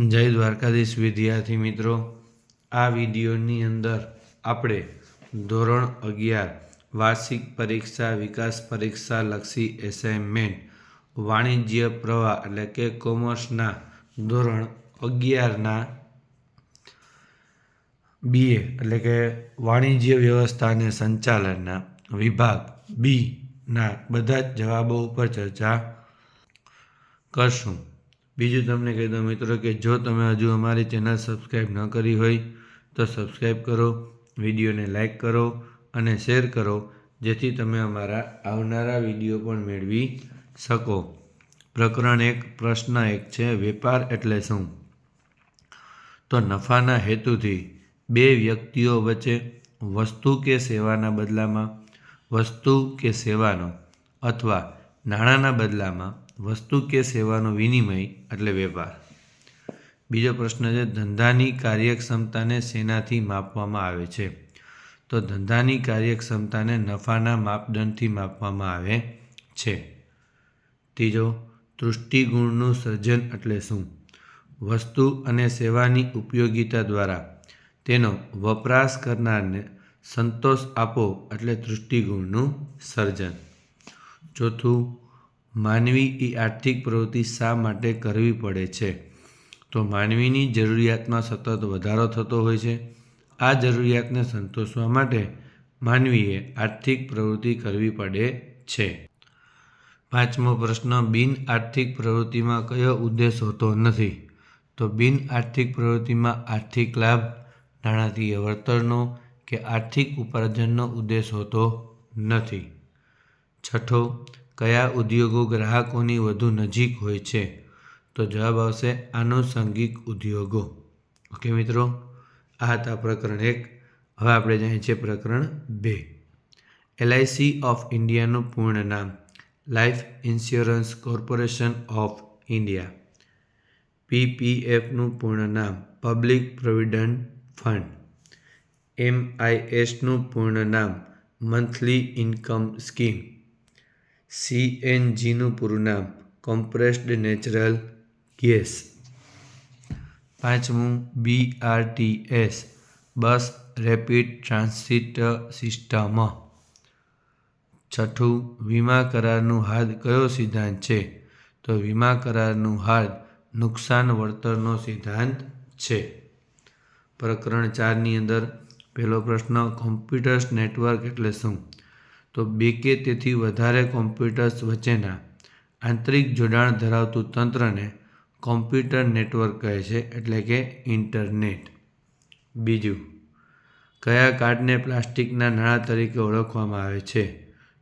જય દ્વારકાધીશ વિદ્યાર્થી મિત્રો, આ વિડીયોની અંદર આપણે ધોરણ અગિયાર, વાર્ષિક પરીક્ષા, વિકાસ પરીક્ષા લક્ષી એસાઇનમેન્ટ વાણિજ્ય પ્રવાહ એટલે કે કોમર્સના ધોરણ અગિયારના બીએ એટલે કે વાણિજ્ય વ્યવસ્થા અને સંચાલનના વિભાગ બીના બધા જ જવાબો ઉપર ચર્ચા કરશું. બીજું તમને કહી દઉં મિત્રો કે જો તમે હજુ અમારી ચેનલ સબસ્ક્રાઈબ ન કરી હોય, તો સબસ્ક્રાઈબ કરો, વિડીયોને લાઈક કરો અને શેર કરો, જેથી તમે અમારા આવનારા વીડિયો પણ મેળવી શકો. પ્રકરણ એક, પ્રશ્ન એક છે, વેપાર એટલે શું? તો નફાના હેતુથી બે વ્યક્તિઓ વચ્ચે વસ્તુ કે સેવાના બદલામાં, વસ્તુ કે સેવાનો અથવા નાણાંના બદલામાં વસ્તુ કે સેવાનો વિનિમય એટલે વેપાર બીજો પ્રશ્ન છે, ધંધાની કાર્યક્ષમતાને શેનાથી માપવામાં આવે છે. તો ધંધાની કાર્યક્ષમતાને નફાના માપદંડથી માપવામાં આવે છે. ત્રીજો, તૃષ્ટિગુણનું સર્જન એટલે શું? વસ્તુ અને સેવાની ઉપયોગિતા દ્વારા તેનો વપરાશ કરનારને સંતોષ આપો એટલે તૃષ્ટિગુણનું સર્જન. ચોથું માનવી એ આર્થિક પ્રવૃત્તિ શા માટે કરવી પડે છે? તો માનવીની જરૂરિયાતમાં સતત વધારો થતો હોય છે. આ જરૂરિયાતને સંતોષવા માટે માનવીએ આર્થિક પ્રવૃત્તિ કરવી પડે છે. પાંચમો પ્રશ્ન, બિન આર્થિક પ્રવૃત્તિમાં કયો ઉદ્દેશ હોતો નથી? તો બિન આર્થિક પ્રવૃત્તિમાં આર્થિક લાભ, નાણાકીય વળતરનો કે આર્થિક ઉપાર્જનનો ઉદ્દેશ હોતો નથી. છઠ્ઠો કયા ઉદ્યોગો ગ્રાહકોની વધુ નજીક હોય છે? તો જવાબ આવશે આનુષંગિક ઉદ્યોગો. ઓકે મિત્રો, આ હતા પ્રકરણ એક. હવે આપણે જાણીએ છીએ પ્રકરણ બે. એલઆઈસી ઓફ ઇન્ડિયાનું પૂર્ણ નામ. Life insurance corporation of India પીપીએફનું પૂર્ણ નામ. પબ્લિક પ્રોવિડન્ટ ફંડ એમઆઈએસનું પૂર્ણ નામ. મંથલી ઇન્કમ સ્કીમ સીએનજીનું પૂરું નામ કોમ્પ્રેસ્ડ નેચરલ ગેસ પાંચમું BRTS bus rapid transit system છઠ્ઠું, વીમા કરારનું હાદ કયો સિદ્ધાંત છે? તો વીમા કરારનું હાદ નુકસાન વળતરનો સિદ્ધાંત છે. પ્રકરણ ચારની અંદર પહેલો પ્રશ્ન કોમ્પ્યુટર્સ નેટવર્ક એટલે શું? તો બે કે તેથી વધારે કોમ્પ્યુટર્સ વચ્ચેના આંતરિક જોડાણ ધરાવતું તંત્રને કોમ્પ્યુટર નેટવર્ક કહે છે, એટલે કે ઇન્ટરનેટ બીજું, કયા કાર્ડને પ્લાસ્ટિકના નાણાં તરીકે ઓળખવામાં આવે છે?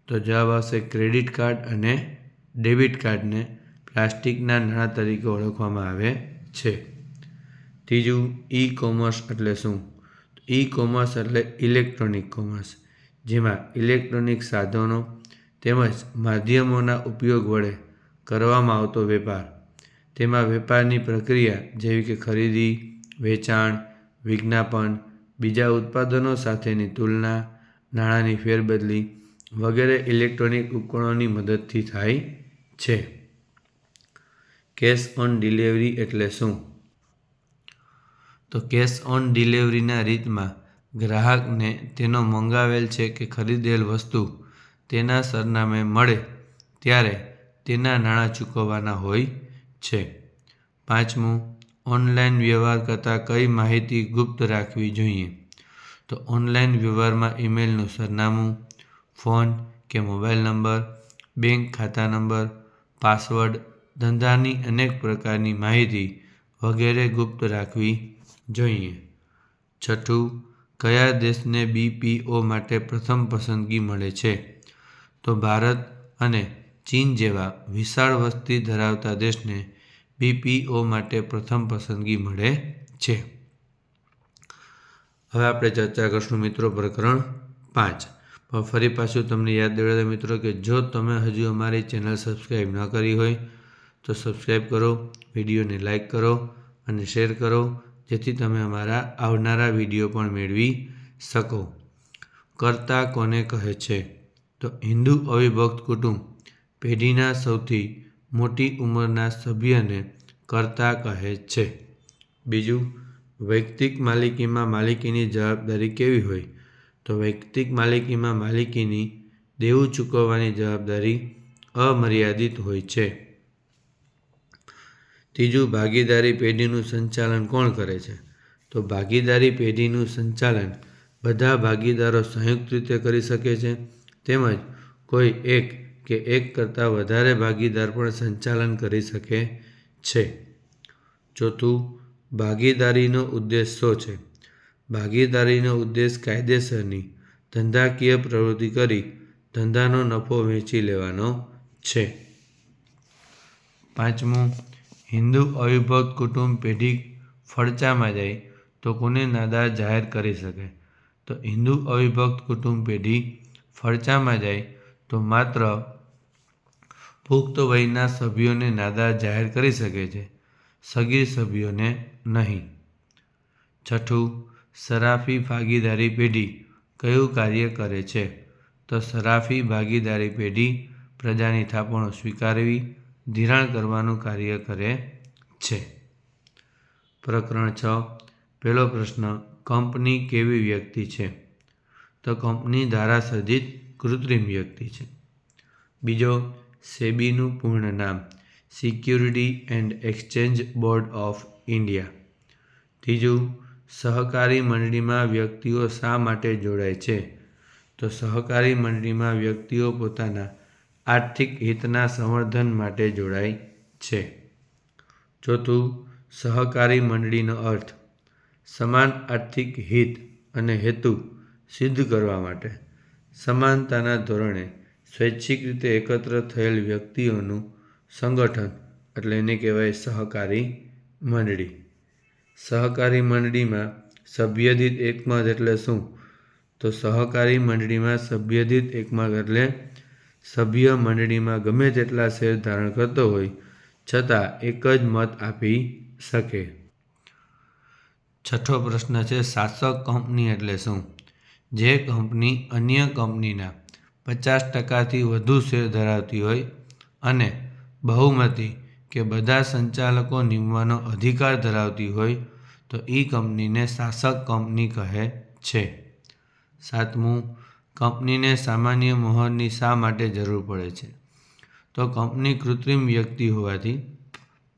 તો જવાબ આવશે ક્રેડિટ કાર્ડ અને ડેબિટ કાર્ડને પ્લાસ્ટિકના નાણાં તરીકે ઓળખવામાં આવે છે. ત્રીજું ઈ કોમર્સ એટલે શું? ઈ કોમર્સ એટલે ઇલેક્ટ્રોનિક કોમર્સ જેમાં ઇલેક્ટ્રોનિક સાધનો તેમજ માધ્યમોના ઉપયોગ વડે કરવામાં આવતો વેપાર. તેમાં વેપારની પ્રક્રિયા જેવી કે ખરીદી, વેચાણ, વિજ્ઞાપન, બીજા ઉત્પાદનો સાથેની તુલના, નાણાંની ફેરબદલી વગેરે ઇલેક્ટ્રોનિક ઉપકરણોની મદદથી થાય છે. કેશ ઓન ડિલિવરી એટલે શું? તો કેશ ઓન ડિલિવરીના રીતમાં ગ્રાહકને તેનો મંગાવેલ છે કે ખરીદેલ વસ્તુ તેના સરનામે મળે ત્યારે તેના નાણાં ચૂકવવાના હોય છે. પાંચમું, ઓનલાઈન વ્યવહાર કરતાં કઈ માહિતી ગુપ્ત રાખવી જોઈએ? તો ઓનલાઈન વ્યવહારમાં ઈમેલનું સરનામું, ફોન કે મોબાઈલ નંબર, બેંક ખાતા નંબર, પાસવર્ડ ધંધાની અનેક પ્રકારની માહિતી વગેરે ગુપ્ત રાખવી જોઈએ. છઠ્ઠું કયા દેશને બીપીઓ માટે પ્રથમ પસંદગી મળે છે? તો ભારત અને ચીન જેવા વિશાળ વસ્તી ધરાવતા દેશને બીપીઓ માટે પ્રથમ પસંદગી મળે છે. હવે આપણે ચર્ચા કરશું મિત્રો પ્રકરણ પાંચ. પણ ફરી પાછું તમને યાદ દેવડાવે મિત્રો કે જો તમે હજુ અમારી ચેનલ સબસ્ક્રાઈબ ન કરી હોય તો સબસ્ક્રાઈબ કરો, વિડીયોને લાઈક કરો અને શેર કરો. જેથી તમે અમારા આવનારા વીડિયો પણ મેળવી શકો. કર્તા કોને કહે છે? તો હિન્દુ અવિભક્ત કુટુંબ પેઢીના સૌથી મોટી ઉંમરના સભ્યને કર્તા કહે છે. બીજું, વૈયક્તિક માલિકીમાં માલિકીની જવાબદારી કેવી હોય? તો વૈયક્તિક માલિકીમાં માલિકીની દેવું ચૂકવવાની જવાબદારી અમર્યાદિત હોય છે. ત્રીજું ભાગીદારી પેઢીનું સંચાલન કોણ કરે છે? તો ભાગીદારી પેઢીનું સંચાલન બધા ભાગીદારો સંયુક્ત રીતે કરી શકે છે. તેમજ કોઈ એક કે એક કરતાં વધારે ભાગીદાર પણ સંચાલન કરી શકે છે. ચોથું, ભાગીદારીનો ઉદ્દેશ શું છે? ભાગીદારીનો ઉદ્દેશ કાયદેસરની ધંધાકીય પ્રવૃત્તિ કરી ધંધાનો નફો વેચી લેવાનો છે. પાંચમું હિન્દુ અવિભક્ત કુટુંબ પેઢી ફડચામાં જાય તો કોને નાદાર જાહેર કરી શકે? તો હિન્દુ અવિભક્ત કુટુંબ પેઢી ફડચામાં જાય તો માત્ર પુખ્ત વયના સભ્યોને નાદાર જાહેર કરી શકે છે, સગીર સભ્યોને નહીં. છઠ્ઠું, સરાફી ભાગીદારી પેઢી કયું કાર્ય કરે છે? તો સરાફી ભાગીદારી પેઢી પ્રજાની થાપણો સ્વીકારવી ધિરાણ કરવાનું કાર્ય કરે છે. પ્રકરણ છ. પહેલો પ્રશ્ન, કંપની કેવી વ્યક્તિ છે? તો કંપની ધારાસર્જિત કૃત્રિમ વ્યક્તિ છે. બીજો, સેબીનું પૂર્ણ નામ, security and exchange board of India. ત્રીજું, સહકારી મંડળીમાં વ્યક્તિઓ શા માટે જોડાય છે? તો સહકારી મંડળીમાં વ્યક્તિઓ પોતાના આર્થિક હિતના સંવર્ધન માટે જોડાય છે. ચોથું, સહકારી મંડળીનો અર્થ, સમાન આર્થિક હિત અને હેતુ સિદ્ધ કરવા માટે. સમાનતાના ધોરણે સ્વૈચ્છિક રીતે એકત્ર થયેલ વ્યક્તિઓનું સંગઠન, એટલે એને કહેવાય સહકારી મંડળી. સહકારી મંડળીમાં સભ્યદિત એકમત એટલે શું? તો સહકારી મંડળીમાં સભ્યદિત એકમત એટલે સભ્ય મંડળીમાં ગમે તેટલા શેર ધારણ કરતો હોય, છતાં એક જ મત આપી શકે. છઠ્ઠો પ્રશ્ન છે શાસક કંપની એટલે શું? જે કંપની અન્ય કંપનીના પચાસ ટકાથી વધુ શેર ધરાવતી હોય અને બહુમતી કે બધા સંચાલકો નિમવાનો અધિકાર ધરાવતી હોય, તો એ કંપનીને શાસક કંપની કહે છે. સાતમું કંપનીને સામાન્ય મોહરની શા માટે જરૂર પડે છે? તો કંપની કૃત્રિમ વ્યક્તિ હોવાથી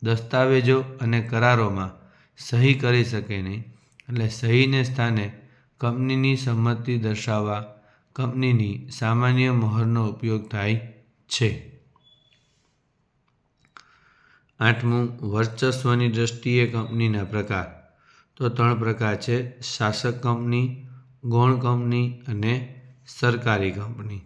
દસ્તાવેજો અને કરારોમાં સહી કરી શકે નહીં. એટલે સહીને સ્થાને કંપનીની સંમતિ દર્શાવવા કંપનીની સામાન્ય મોહરનો ઉપયોગ થાય છે. આઠમું, વર્ચસ્વની દ્રષ્ટિએ કંપનીના પ્રકાર. તો ત્રણ પ્રકાર છે. શાસક કંપની, ગૌણ કંપની અને સરકારી કંપની.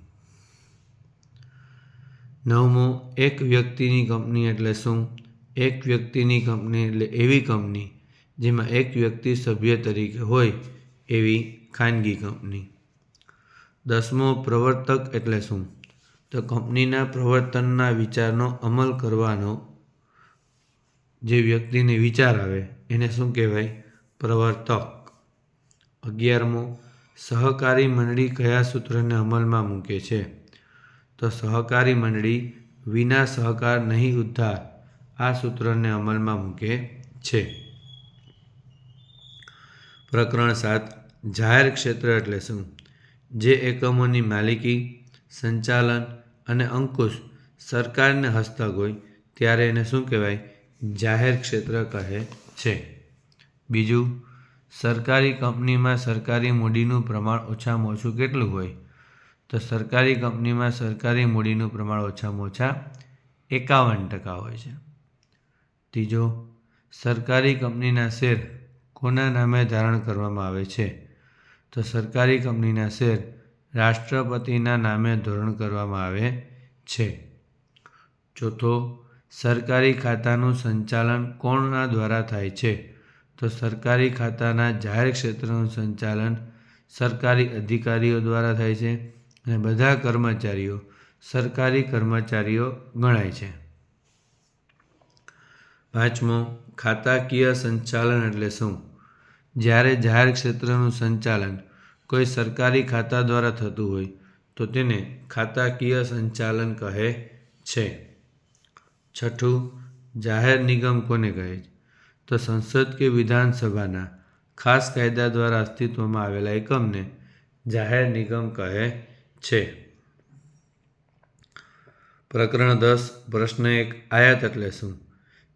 નવમો, એક વ્યક્તિની કંપની એટલે શું? એક વ્યક્તિની કંપની એટલે એવી કંપની જેમાં એક વ્યક્તિ સભ્ય તરીકે હોય એવી ખાનગી કંપની. દસમો, પ્રવર્તક એટલે શું? તો કંપનીના પ્રવર્તનના વિચારનો અમલ કરવાનો જે વ્યક્તિને વિચાર આવે એને શું કહેવાય? પ્રવર્તક. અગિયારમો સહકારી મંડળી કયા સૂત્રને અમલમાં મૂકે છે? તો સહકારી મંડળી વિના સહકાર નહીં ઉદ્ધાર આ સૂત્રને અમલમાં મૂકે છે. પ્રકરણ સાત, જાહેર ક્ષેત્ર એટલે શું? જે એકમોની માલિકી, સંચાલન અને અંકુશ સરકારને હસ્તક હોય ત્યારે એને શું કહેવાય? જાહેર ક્ષેત્ર કહે છે. બીજું સરકારી કંપનીમાં સરકારી મૂડીનું પ્રમાણ ઓછામાં ઓછું કેટલું હોય? તો સરકારી કંપનીમાં સરકારી મૂડીનું પ્રમાણ ઓછામાં ઓછા એકાવન ટકા હોય છે. ત્રીજો, સરકારી કંપનીના શેર કોના નામે ધારણ કરવામાં આવે છે? તો સરકારી કંપનીના શેર રાષ્ટ્રપતિના નામે ધોરણ કરવામાં આવે છે. ચોથો, સરકારી ખાતાનું સંચાલન કોણના દ્વારા થાય છે? તો સરકારી ખાતાના જાહેર ક્ષેત્રનું સંચાલન સરકારી અધિકારીઓ દ્વારા થાય છે અને બધા કર્મચારીઓ સરકારી કર્મચારીઓ ગણાય છે. પાંચમો, ખાતાકીય સંચાલન એટલે શું? જ્યારે જાહેર ક્ષેત્રનું સંચાલન કોઈ સરકારી ખાતા દ્વારા થતું હોય, તો તેને ખાતાકીય સંચાલન કહે છે. છઠ્ઠું, જાહેર નિગમ કોને કહે છે? તો સંસદ કે વિધાનસભાના ખાસ કાયદા દ્વારા અસ્તિત્વમાં આવેલા એકમને જાહેર નિગમ કહે છે. પ્રકરણ દસ, પ્રશ્ન એક, આયાત એટલે શું?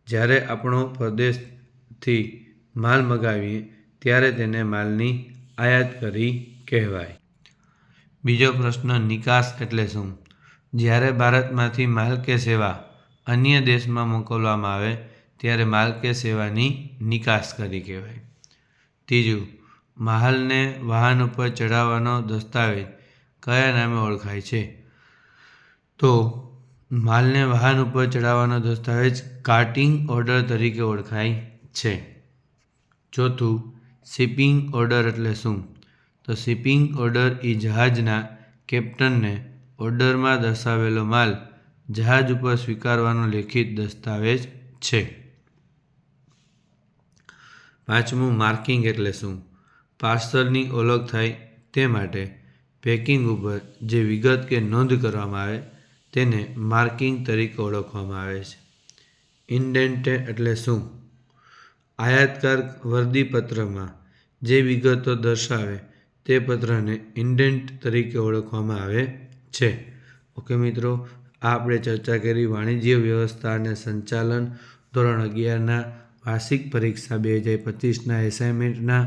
જ્યારે આપણો પ્રદેશથી માલ મગાવીએ, ત્યારે તેને માલની આયાત કરી કહેવાય. બીજો પ્રશ્ન, નિકાસ એટલે શું? જ્યારે ભારતમાંથી માલ કે સેવા અન્ય દેશમાં મોકલવામાં આવે ત્યારે માલ કે સેવાની નિકાસ કરી કહેવાય. ત્રીજું માલને વાહન ઉપર ચડાવવાનો દસ્તાવેજ કયા નામે ઓળખાય છે? તો માલને વાહન ઉપર ચડાવવાનો દસ્તાવેજ કાર્ટિંગ ઓર્ડર તરીકે ઓળખાય છે. ચોથું, શિપિંગ ઓર્ડર એટલે શું? તો શિપિંગ ઓર્ડર એ જહાજના કેપ્ટનને ઓર્ડરમાં દર્શાવેલો માલ જહાજ ઉપર સ્વીકારવાનો લેખિત દસ્તાવેજ છે. પાંચમું માર્કિંગ એટલે શું? પાર્સલની ઓળખ થાય તે માટે પેકિંગ ઉપર જે વિગત કે નોંધ કરવામાં આવે તેને માર્કિંગ તરીકે ઓળખવામાં આવે છે. ઇન્ડેન્ટે એટલે શું? આયાતકાર વર્દીપત્રમાં જે વિગતો દર્શાવે તે પત્રને ઇન્ડેન્ટ તરીકે ઓળખવામાં આવે છે. ઓકે મિત્રો, આ આપણે ચર્ચા કરી વાણિજ્ય વ્યવસ્થા અને સંચાલન ધોરણ અગિયારના વાર્ષિક પરીક્ષા બે હજાર પચીસના એસાઇનમેન્ટના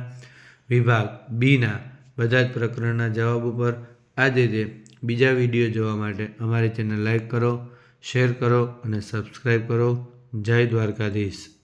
વિભાગ બીના બધા જ પ્રકરણના જવાબ ઉપર આ જ રીતે બીજા વીડિયો જોવા માટે અમારી ચેનલ લાઈક કરો, શેર કરો અને સબસ્ક્રાઈબ કરો. જય દ્વારકાધીશ.